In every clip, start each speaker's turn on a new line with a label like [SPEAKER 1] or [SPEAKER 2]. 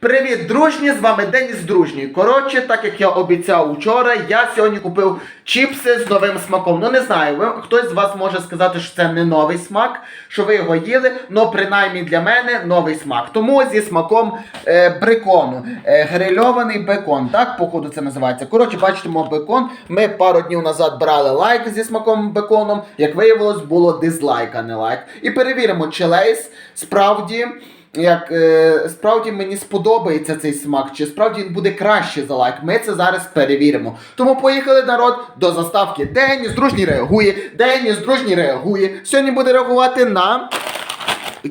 [SPEAKER 1] Привіт, дружні! З вами Деніс Дружній. Коротше, так як я обіцяв вчора, я сьогодні купив чіпси з новим смаком. Ну не знаю, ви, хтось з вас може сказати, що це не новий смак, що ви його їли, але принаймні для мене новий смак. Тому зі смаком е, брекону. Е, грильований бекон. Так, походу це називається. Коротше, бачите, мов бекон. Ми пару днів назад брали лайк зі смаком беконом. Як виявилось, було дизлайк, а не лайк. І перевіримо, чи лейс справді як е, справді мені сподобається цей смак, чи справді він буде краще за лайк. Ми це зараз перевіримо. Тому поїхали народ до заставки. Деніс дружній реагує, Деніс дружній реагує. Сьогодні буде реагувати на.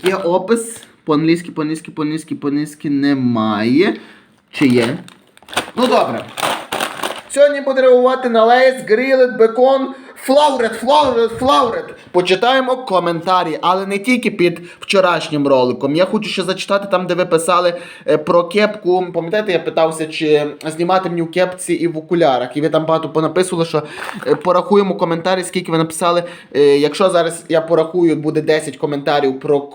[SPEAKER 1] Є опис. По-англійськи, по-англійськи, по-англійськи, по-англійськи немає. Чи є? Ну добре. Сьогодні буде реагувати на лейс, грілет, бекон, флаурет, флаурет, флаурет. Почитаємо коментарі, але не тільки під вчорашнім роликом. Я хочу ще зачитати там, де ви писали е, про кепку. Пам'ятаєте, я питався, чи знімати мені в кепці і в окулярах. І ви там багато понаписували, що е, порахуємо коментарі, скільки ви написали. Е, якщо зараз я порахую, буде 10 коментарів про.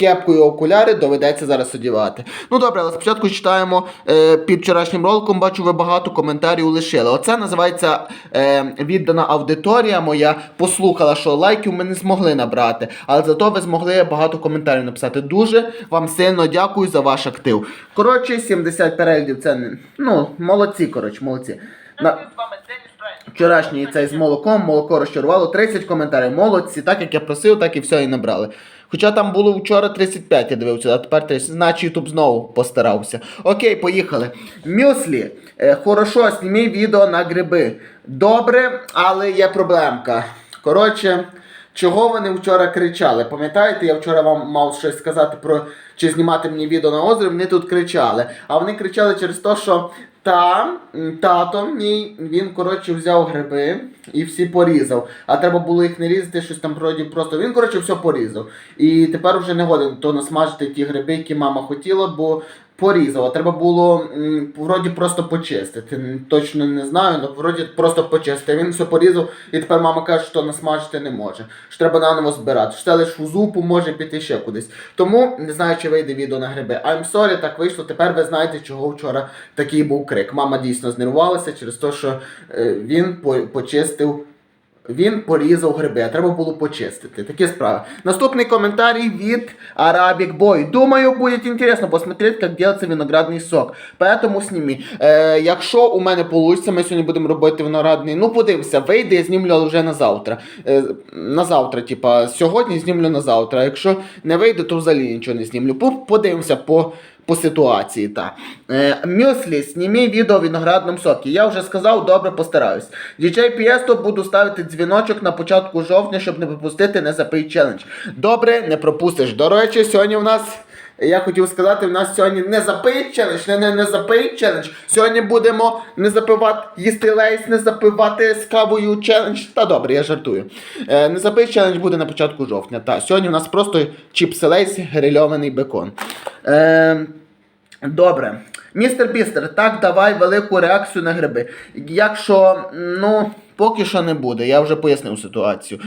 [SPEAKER 1] Кепку і окуляри доведеться зараз одягати. Ну добре, але спочатку читаємо е, під вчорашнім роликом, бачу, ви багато коментарів лишили. Оце називається е, віддана аудиторія моя. Послухала, що лайків ми не змогли набрати, але зато ви змогли багато коментарів написати. Дуже вам сильно дякую за ваш актив. Коротше, 70 переглядів це не. Ну, молодці, коротше, молодці. На... Вчорашній цей з молоком, молоко розчарувало 30 коментарів. Молодці, так як я просив, так і все і набрали. Хоча там було вчора 35, я дивився, а тепер 30. Значить, Ютуб знову постарався. Окей, поїхали. Мюслі. Е, хорошо, зніми відео на гриби. Добре, але є проблемка. Коротше, чого вони вчора кричали? Пам'ятаєте, я вчора вам мав щось сказати про чи знімати мені відео на озері, вони тут кричали. А вони кричали через те, що та, тато мій, він, коротше, взяв гриби і всі порізав. А треба було їх не різати, щось там вроді просто. Він, коротше, все порізав. І тепер вже не годен то насмажити ті гриби, які мама хотіла, бо порізав. А треба було вроді просто почистити. Точно не знаю, але вроді просто почистити. Він все порізав, і тепер мама каже, що насмажити не може. Що треба наново збирати. Що це лише у зупу може піти ще кудись. Тому не знаю, чи вийде відео на гриби. I'm sorry, так вийшло. Тепер ви знаєте, чого вчора такий був крик. Мама дійсно знервувалася через те, що е, він по- почистив. Він порізав гриби, а треба було почистити. Такі справи. Наступний коментарій від Arabic Boy. Думаю, буде інтересно посмотреть, як делается виноградний сок. Поэтому сними. Е, якщо у мене вийде, ми сьогодні будемо робити виноградний. Ну, подивимося, вийде, я знімлю вже на завтра. Е, на завтра, типа, сьогодні знімлю на завтра. А якщо не вийде, то взагалі нічого не знімлю. Подивимося по по ситуації. Та. Е, Мюслі, зніми відео в виноградному сокі. Я вже сказав, добре постараюсь. DJ Пієсто буду ставити дзвіночок на початку жовтня, щоб не пропустити не запий челендж. Добре, не пропустиш. До речі, сьогодні в нас. Я хотів сказати, в нас сьогодні не запий челендж, не, не, не запий челендж. Сьогодні будемо не запивати, їсти лейс, не запивати з кавою челендж. Та добре, я жартую. Е, не запий челендж буде на початку жовтня. Та, сьогодні у нас просто чіпси лейс, грильований бекон. Е, Добре. Містер Бістер, так давай велику реакцію на гриби. Якщо, ну, поки що не буде, я вже пояснив ситуацію.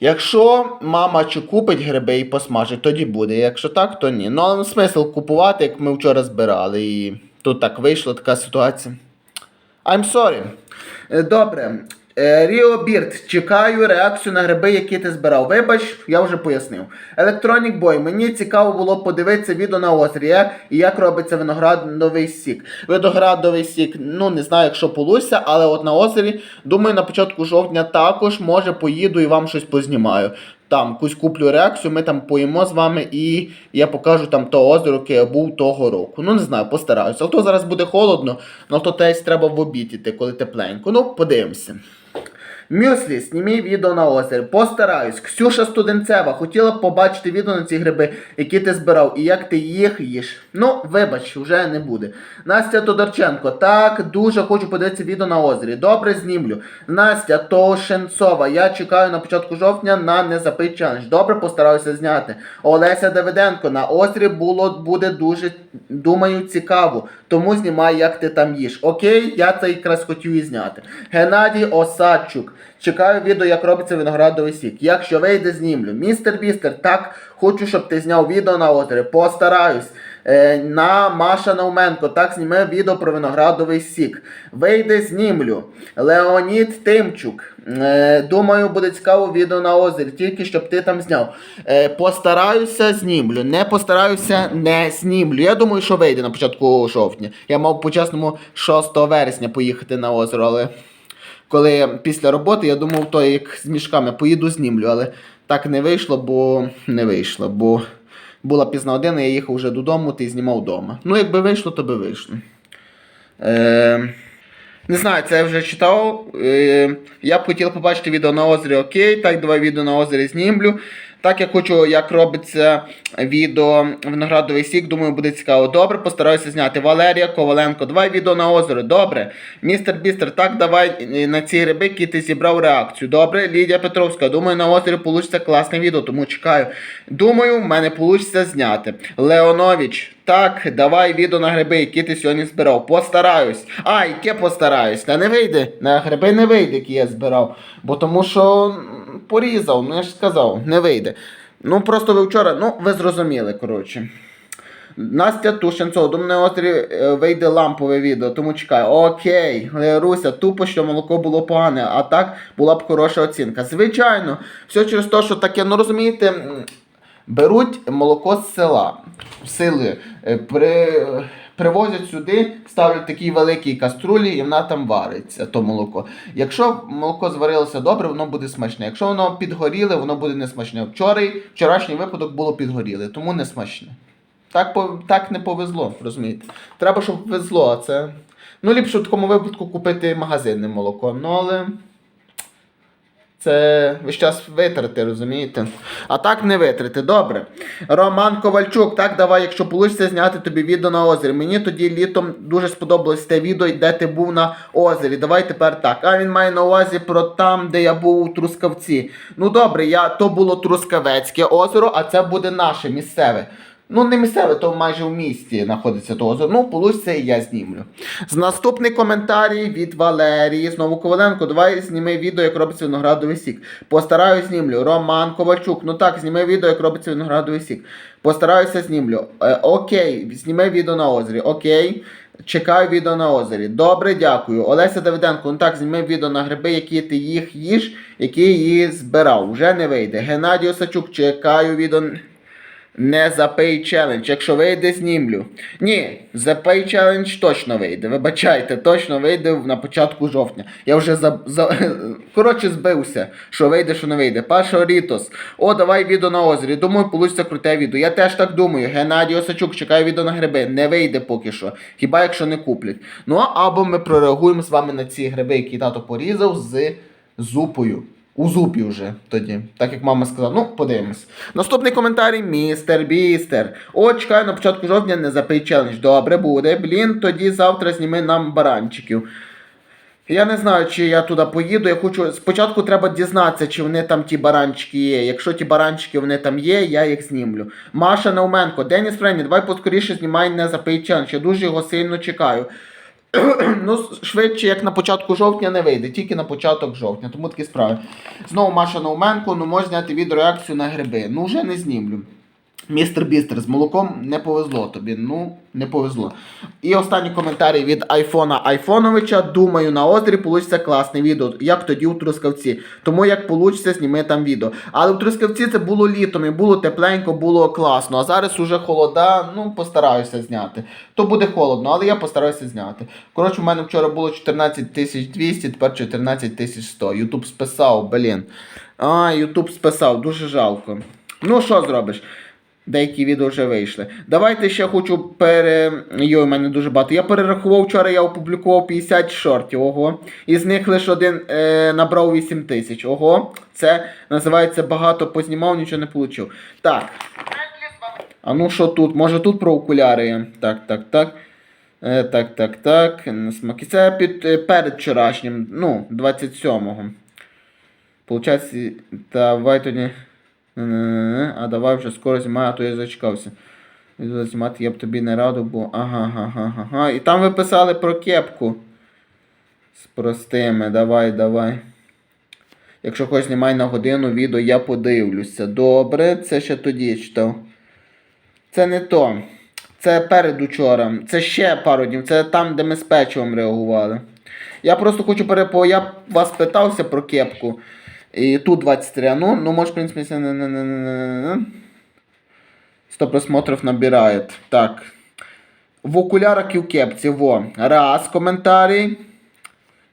[SPEAKER 1] Якщо мама чи купить гриби і посмажить, тоді буде. Якщо так, то ні. Ну, смисл купувати, як ми вчора збирали. І тут так вийшла така ситуація. I'm sorry. Е, Добре. Е, Ріо Бірд, чекаю реакцію на гриби, які ти збирав. Вибач, я вже пояснив. Electronic Boy, мені цікаво було подивитися відео на озері, як, і як робиться виноградовий сік. Виноградовий сік, ну не знаю, якщо полуся, але от на озері, думаю, на початку жовтня також, може, поїду і вам щось познімаю. Там якусь куплю реакцію, ми там поїмо з вами і я покажу там то озеро, яке я був того року. Ну не знаю, постараюся. А то зараз буде холодно, ну то теж треба в обід іти, коли тепленько. Ну, подивимося. Мюслі, знімій відео на озері. Постараюсь. Ксюша Студенцева хотіла б побачити відео на ці гриби, які ти збирав, і як ти їх їш. Ну, вибач, вже не буде. Настя Тодорченко, так, дуже хочу подивитися відео на озері. Добре, знімлю. Настя Тошенцова, я чекаю на початку жовтня на незапий челендж. Добре, постараюся зняти. Олеся Давиденко, на озері було, буде дуже, думаю, цікаво. Тому знімай, як ти там їш. Окей, я це якраз хотів і зняти. Геннадій Осадчук. Чекаю відео, як робиться виноградовий сік. Якщо вийде, знімлю. Містер Бістер, так, хочу, щоб ти зняв відео на озері. Постараюсь. Е, на Маша Науменко. Так, зніме відео про виноградовий сік. Вийде, знімлю. Леонід Тимчук. Е, думаю, буде цікаво відео на озері, тільки щоб ти там зняв. Е, постараюся, знімлю. Не постараюся, не знімлю. Я думаю, що вийде на початку жовтня. Я мав по-чесному 6 вересня поїхати на озеро, але коли після роботи я думав, то як з мішками поїду знімлю, але так не вийшло, бо не вийшло, бо була пізна година, я їхав вже додому, ти знімав вдома. Ну, якби вийшло, то би вийшло. Е, не знаю, це я вже читав. Е, я б хотів побачити відео на озері окей, так давай відео на озері знімлю. Так я хочу, як робиться відео виноградовий сік, думаю, буде цікаво. Добре, постараюся зняти. Валерія Коваленко, давай відео на озеро. Добре. Містер Бістер, так давай е, на ці гриби, які ти зібрав реакцію. Добре, Лідія Петровська, думаю, на озері вийде класне відео, тому чекаю. Думаю, в мене вийде зняти. Леонович, так, давай відео на гриби, які ти сьогодні збирав. Постараюсь. А, яке постараюсь? Та не вийде. На гриби не вийде, які я збирав. Бо тому що порізав, ну я ж сказав, не вийде. Ну просто ви вчора, ну ви зрозуміли, коротше. Настя Тушенцова, думаю, на озері е, вийде лампове відео, тому чекаю. Окей, Руся, тупо, що молоко було погане, а так була б хороша оцінка. Звичайно, все через те, що таке, ну розумієте, беруть молоко з села, сили, е, при, привозять сюди, ставлять такі великі каструлі, і вона там вариться, то молоко. Якщо молоко зварилося добре, воно буде смачне. Якщо воно підгоріле, воно буде не смачне. Вчора, вчорашній випадок було підгоріле, тому не смачне. Так, так не повезло, розумієте? Треба, щоб везло, а це. Ну, ліпше в такому випадку купити магазинне молоко. Ну, але. Це весь час витрати, розумієте? А так не витрати. Добре. Роман Ковальчук, так давай, якщо вийде зняти тобі відео на озері. Мені тоді літом дуже сподобалось те відео, де ти був на озері. Давай тепер так. А він має на увазі про там, де я був у Трускавці. Ну добре, я, то було Трускавецьке озеро, а це буде наше місцеве. Ну, не місцеве, то майже в місті знаходиться то озеро. Ну, получиться і я знімлю. З наступний коментарій від Валерії. Знову Коваленко. Давай зніми відео, як робиться виноградовий сік. Постараюсь знімлю. Роман Ковальчук. Ну так, зніми відео, як робиться виноградовий сік. Постараюся знімлю. Е, окей, зніми відео на озері. Окей. Чекаю відео на озері. Добре, дякую. Олеся Давиденко, ну так, зніми відео на гриби, які ти їх їш, які її збирав. Вже не вийде. Геннадій Осачук, чекаю відео. Не за Pay Challenge. Якщо вийде, знімлю. Ні, за Pay Challenge точно вийде. Вибачайте, точно вийде на початку жовтня. Я вже за, за... коротше збився, що вийде, що не вийде. Паша Рітос. О, давай відео на озері. Думаю, получиться круте відео. Я теж так думаю. Геннадій Осачук, чекаю відео на гриби. Не вийде поки що. Хіба якщо не куплять. Ну або ми прореагуємо з вами на ці гриби, які тато порізав з зупою. У зупі вже тоді, так як мама сказала. Ну, подивимось. Наступний коментарій, містер Бістер. О, чекаю на початку жовтня не запий челендж. Добре буде. Блін, тоді завтра зніми нам баранчиків. Я не знаю, чи я туди поїду. Я хочу. Спочатку треба дізнатися, чи вони там ті баранчики є. Якщо ті баранчики вони там є, я їх знімлю. Маша Науменко, Деніс Френі, давай поскоріше знімай не запий челендж. Я дуже його сильно чекаю. Ну, швидше, як на початку жовтня не вийде, тільки на початок жовтня, тому такі справи. Знову Маша Науменко, ну можна зняти відеореакцію на гриби. Ну вже не знімлю. Містер Бістер, з молоком не повезло тобі. Ну, не повезло. І останній коментарі від Айфона Айфоновича. Думаю, на озері получиться класне відео, як тоді у Трускавці. Тому як получиться, зніми там відео. Але у Трускавці це було літом і було тепленько, було класно. А зараз уже холода, ну постараюся зняти. То буде холодно, але я постараюся зняти. Коротше, у мене вчора було 14 200, тепер 14 100. Ютуб списав, блін. А, Ютуб списав, дуже жалко. Ну, що зробиш? Деякі відео вже вийшли. Давайте ще хочу пере. Йой, у мене дуже багато. Я перерахував вчора, я опублікував 50 шортів. Ого. Із них лише один е, набрав 8 тисяч. Ого. Це називається багато познімав, нічого не получив. Так. А ну що тут? Може тут про окуляри? Так, так, так. Е, так, так, так. Смаки. Це під, е, перед вчорашнім, ну, 27-го. Получається, А давай вже скоро знімаю, а то я зачекався. Знімати я б тобі не радив, бо. Ага, ага, ага. І там ви писали про кепку. З простими, давай, давай. Якщо хочеш знімай на годину відео, я подивлюся. Добре, це ще тоді читав. Це не то. Це перед учора. Це ще пару днів. Це там, де ми з печивом реагували. Я просто хочу перепо. Я вас питався про кепку. І тут 23. а Ну, може, в не, не. 100 просмотрів набирає. Так. В окулярах і в кепці. Во. Раз коментарій.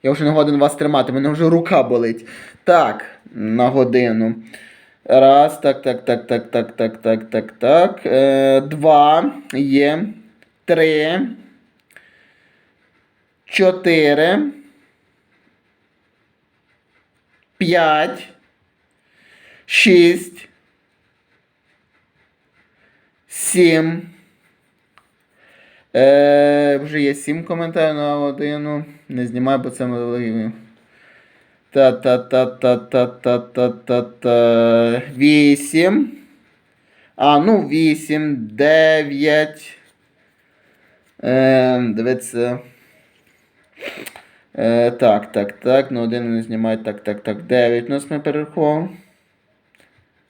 [SPEAKER 1] Я вже не годен вас тримати, мене вже рука болить. Так, на годину. Раз, так, так, так, так, так, так, так, так, так. Е, два. Є. Три. Чотири. П'ять. Шість. Сім. Е, вже є сім коментарів на годину. Не знімаю, бо це малий. Та-та-та-та-та-та-та-та. Вісім. А, ну, вісім, дев'ять. Е, дивіться. Е, так, так, так. На один не знімають. Так, так, так. Дев'ять у нас ми перерахували.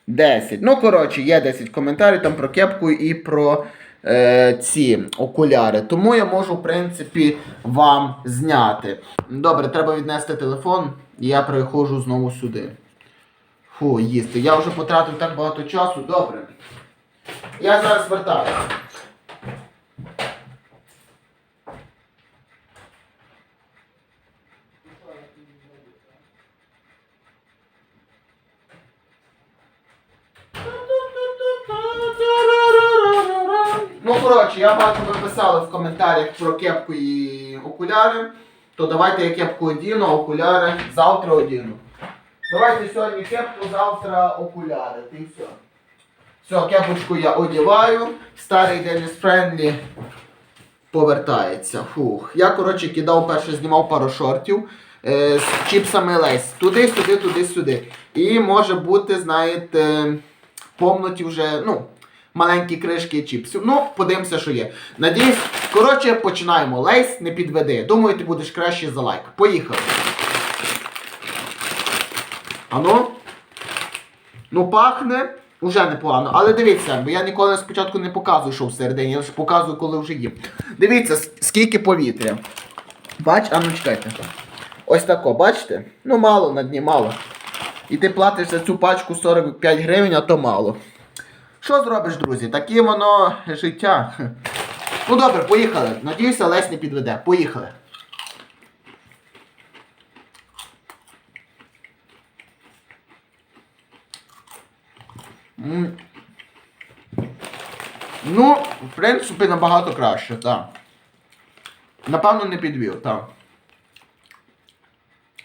[SPEAKER 1] 10. Ну, коротше, є 10 коментарів там про кепку і про е, ці окуляри. Тому я можу, в принципі, вам зняти. Добре, треба віднести телефон, і я приходжу знову сюди. Фу, їсти. Я вже потратив так багато часу. Добре. Я зараз вертаюся. Ну, коротше, я бачу, ви писали в коментарях про кепку і окуляри. То давайте я кепку одіну, окуляри завтра одіну. Давайте сьогодні кепку, завтра окуляри. Ти все. Все, кепочку я одіваю. Старий Денис Френдлі повертається. Фух. Я, коротше, кидав перше, знімав пару шортів е, з чіпсами Лейс. Туди, сюди, туди, сюди. І може бути, знаєте, помнуті вже, ну, маленькі кришки чіпсів. Ну, подивимося, що є. Надіюсь, коротше, починаємо. Лейс не підведи. Думаю, ти будеш краще за лайк. Поїхали. Ану. Ну, пахне. Уже непогано. Але дивіться, бо я ніколи спочатку не показую, що всередині, я лише показую, коли вже їм. Дивіться, скільки повітря. Бач, а ну чекайте. Ось тако, бачите? Ну мало на дні, мало. І ти платиш за цю пачку 45 гривень, а то мало. Що зробиш, друзі? Таке воно життя. Ну добре, поїхали. Надіюся, Лесь не підведе. Поїхали. Ну, в принципі, набагато краще, так. Напевно, не підвів, так.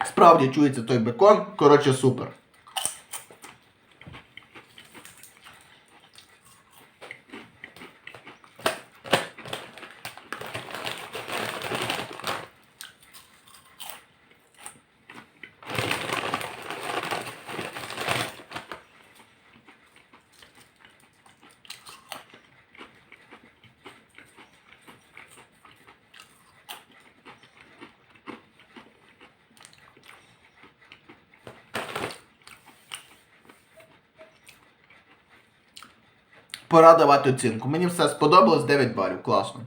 [SPEAKER 1] Справді чується той бекон, коротше, супер. Пора давати оцінку. Мені все сподобалось 9 балів, класно.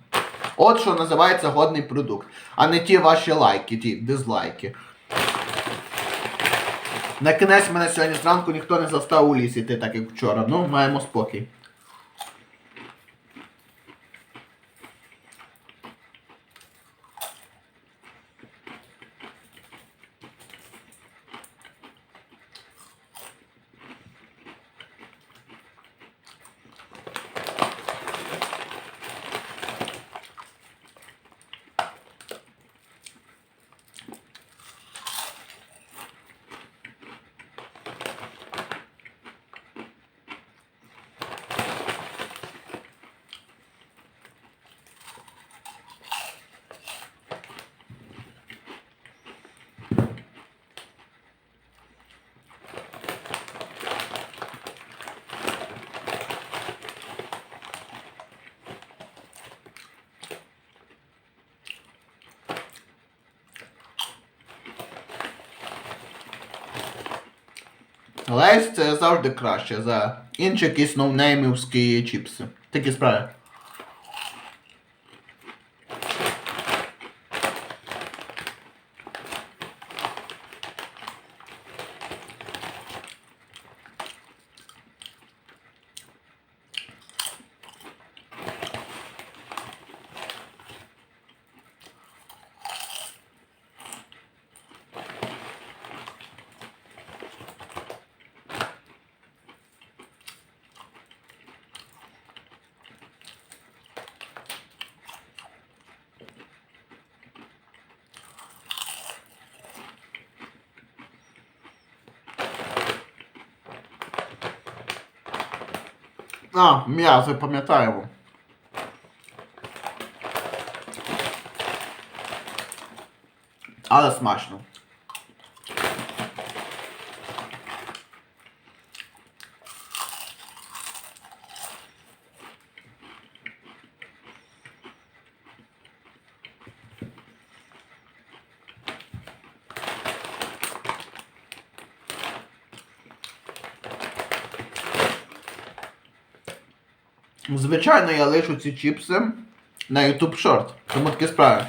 [SPEAKER 1] От що називається годний продукт, а не ті ваші лайки, ті дизлайки. На кінець мене сьогодні зранку ніхто не застав у лісі, ти так як вчора. Ну, маємо спокій. Лейс це завжди краще за інші якісь ноунеймівські чіпси. Такі справи. А, м'язи, пам'ятаємо. Але смачно. Звичайно, я лишу ці чіпси на YouTube Short. Тому такі справи.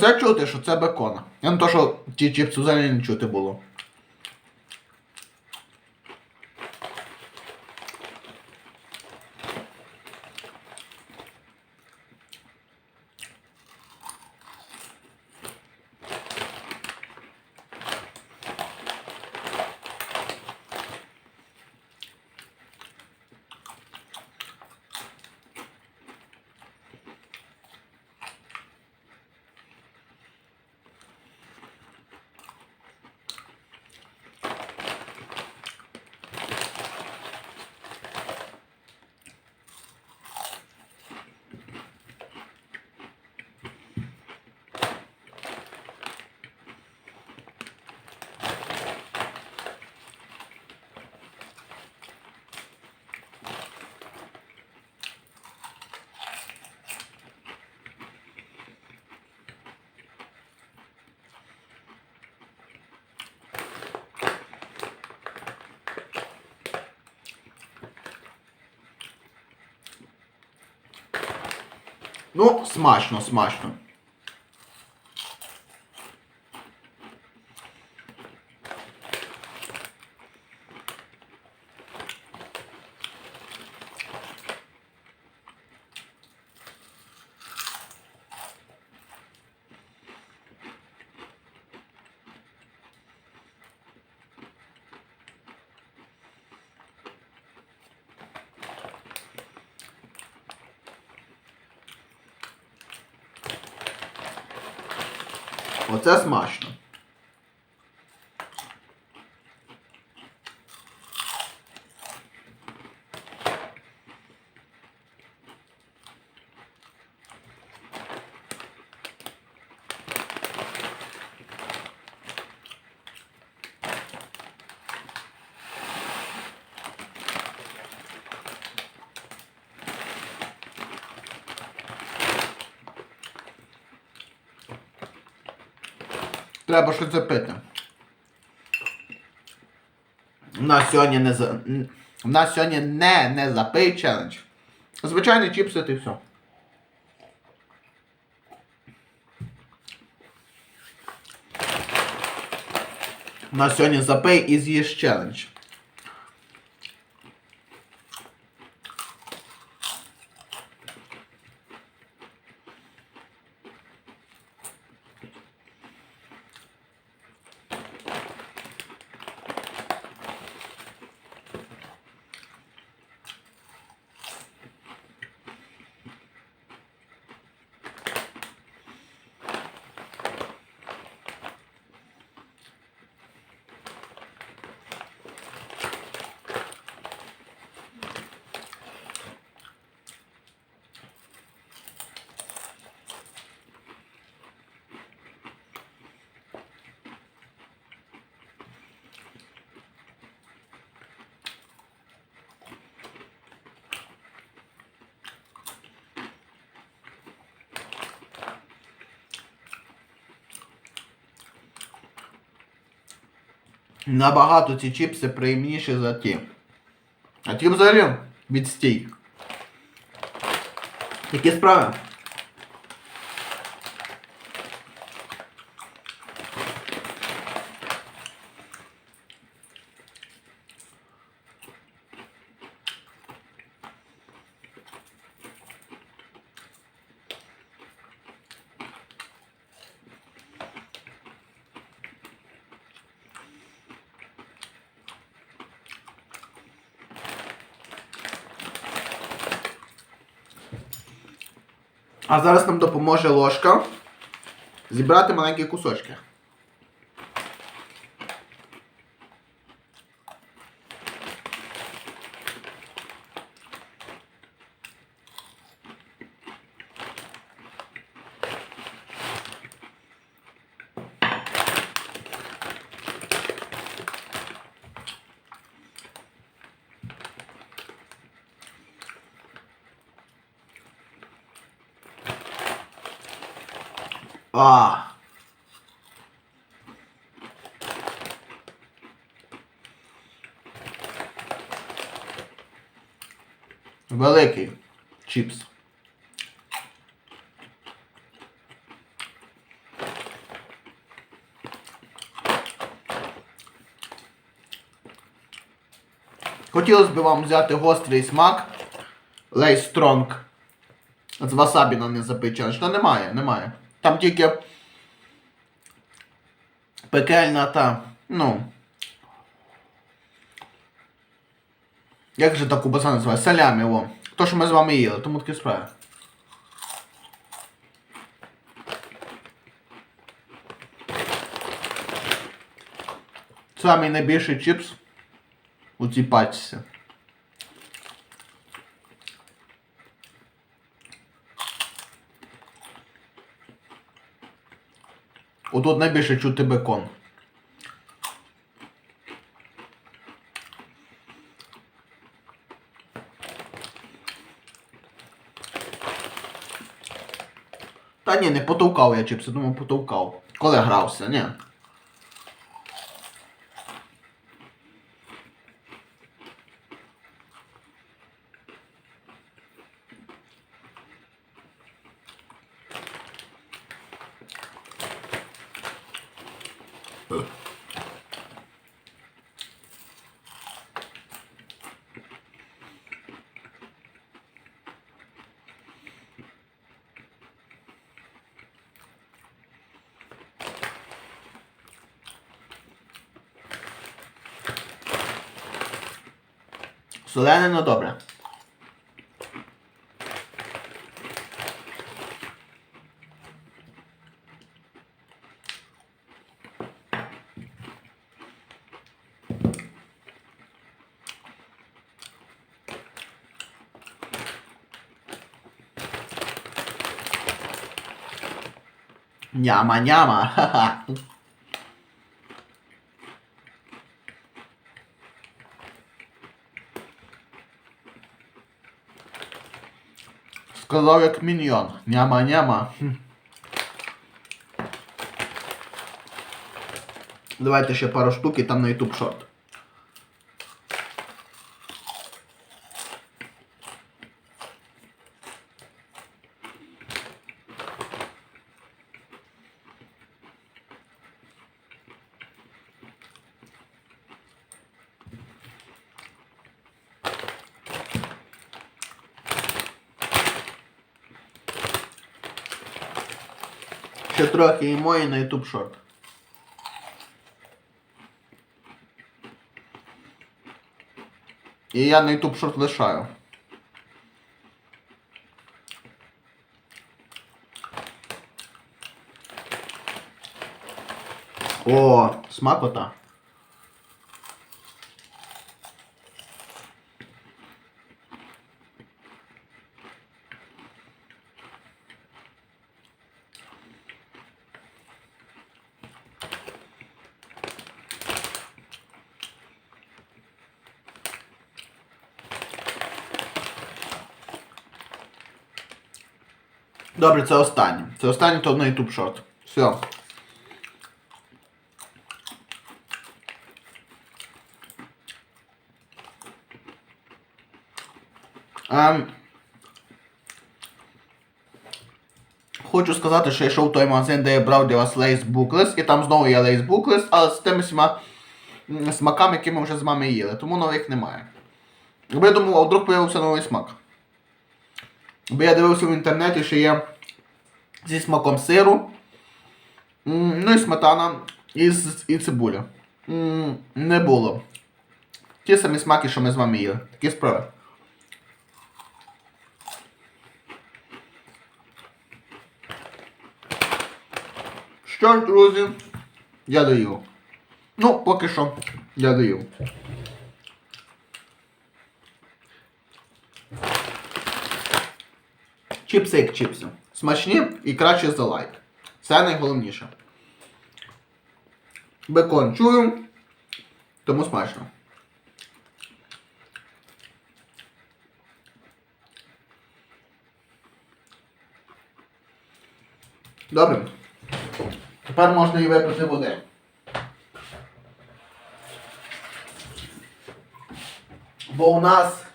[SPEAKER 1] Ну це чути, що це бекон. Я не то, що ті чіпсу взагалі не чути було. Ну, смачно, смачно. Оце смачно. Треба щось запити. У нас сьогодні не за... У нас сьогодні не не запий челендж. Звичайні чіпси і все. У нас сьогодні запий і з'їж челендж. Набагато ці чіпси приємніші за ті. А ті взагалі відстій. Які справи? А зараз нам допоможе ложка зібрати маленькі кусочки. А. Великий чіпс. Хотілося б вам взяти гострий смак Лейс Стронг. З васабі на не запечений. Та немає, немає. Там тільки пекельна та, ну. Як же та кубаса називає? Салямі, о. То, що ми з вами їли, тому такі справи. Самий найбільший чіпс у цій пачці. Отут найбільше чути бекон. Та ні, не потовкав я чіпси, думав потовкав. Коли грався, ні. Солене, но добре. Няма-няма, ха-ха. Сказав як міньйон. Няма-няма. Давайте ще пару штук і там на YouTube шорт. Ще трохи і мої на YouTube шорт. І я на YouTube шорт лишаю. О, смакота. Добре, це останнє. Це останнє то на YouTube шорт. Все. Ем, хочу сказати, що я йшов в той магазин, де я брав для вас Lace Bookless, і там знову є Lace Bookless, але з тими всіма смаками, які ми вже з вами їли. Тому нових немає. Я думав, а вдруг появився новий смак. Бо я дивився в інтернеті, що є зі смаком сиру. Ну і сметана і, і цибуля. Не було. Ті самі смаки, що ми з вами їли. Такі справи. Що ж, друзі, я даю. Ну, поки що я даю. Чіпси як чіпси. Смачні і краще за лайк. Це найголовніше. Бекон чую, тому смачно. Добре. Тепер можна і випити води. Бо у нас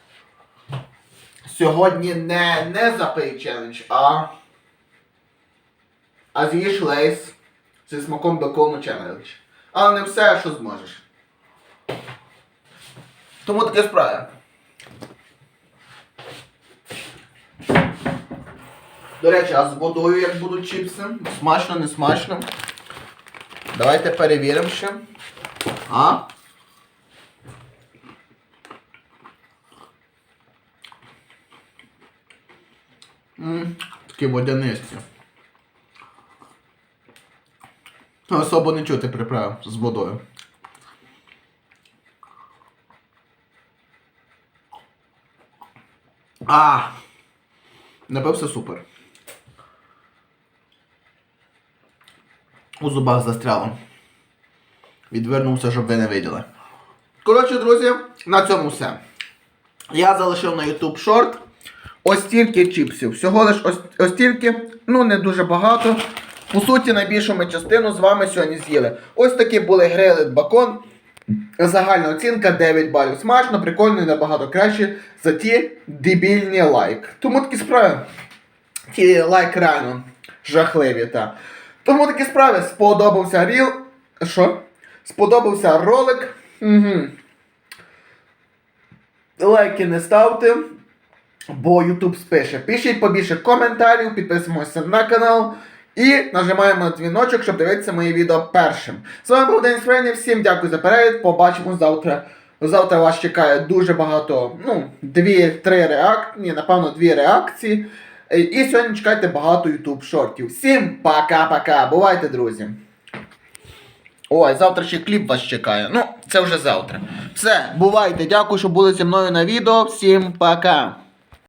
[SPEAKER 1] сьогодні не, не запий челендж, а. А з'їж лейс зі смаком бекону челендж. Але не все, що зможеш. Тому таке справа. До речі, а з водою як будуть чіпси? Смачно, не смачно. Давайте перевіримо ще. А? Такі водянисті. Особо не чути приправ з водою. А! Напився супер. У зубах застряло. Відвернувся, щоб ви не виділи. Коротше, друзі, на цьому все. Я залишив на YouTube шорт. Ось стільки чіпсів. Всього лиш ось, ось стільки, ну не дуже багато. По суті, найбільшу ми частину з вами сьогодні з'їли. Ось такі були грили бакон. Загальна оцінка 9 балів. Смачно, прикольно і набагато краще за ті дебільні лайк. Тому такі справи. Ті лайк реально жахливі, та. Тому такі справи сподобався ріл. Що? Сподобався ролик. Угу. Лайки не ставте, бо YouTube спише. Пишіть побільше коментарів, підписуємося на канал і нажимаємо на дзвіночок, щоб дивитися мої відео першим. З вами був Денис Фрейні, всім дякую за перегляд. Побачимо завтра. Завтра вас чекає дуже багато, ну, дві-три реакції, ні, напевно, дві реакції. І сьогодні чекайте багато YouTube шортів. Всім пока-пока. Бувайте, друзі. Ой, завтра ще кліп вас чекає. Ну, це вже завтра. Все, бувайте. Дякую, що були зі мною на відео. Всім пока.